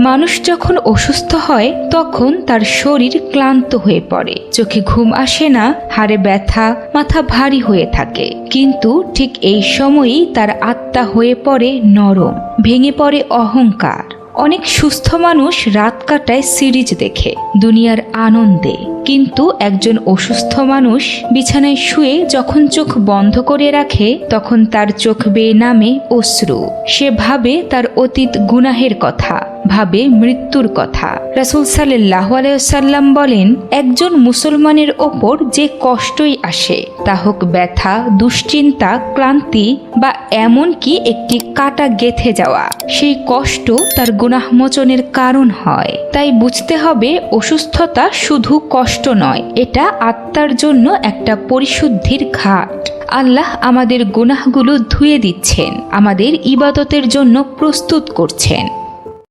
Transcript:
মানুষ যখন অসুস্থ হয়, তখন তার শরীর ক্লান্ত হয়ে পড়ে। চোখে ঘুম আসে না, হাড়ে ব্যথা, মাথা ভারী হয়ে থাকে। কিন্তু ঠিক এই সময়ই তার আত্মা হয়ে পড়ে নরম, ভেঙে পড়ে অহংকার। অনেক সুস্থ মানুষ রাত কাটায় সিরিজ দেখে, দুনিয়ার আনন্দে। কিন্তু একজন অসুস্থ মানুষ বিছানায় শুয়ে যখন চোখ বন্ধ করে রাখে, তখন তার চোখ বেয়ে নামে অশ্রু। সে ভাবে তার অতীত গুনাহের কথা। ভাবে মৃত্যুর কথা। রাসুল সাল্লাহ আলাইসাল্লাম বলেন, একজন মুসলমানের ওপর যে কষ্টই আসে, তা হোক ব্যথা, দুশ্চিন্তা, ক্লান্তি বা এমনকি একটি কাটা গেথে যাওয়া, সেই কষ্ট তার গুনাহমোচনের কারণ হয়। তাই বুঝতে হবে, অসুস্থতা শুধু কষ্ট নয়, এটা আত্মার জন্য একটা পরিশুদ্ধির ঘাট। আল্লাহ আমাদের গুনাহগুলো ধুয়ে দিচ্ছেন, আমাদের ইবাদতের জন্য প্রস্তুত করছেন।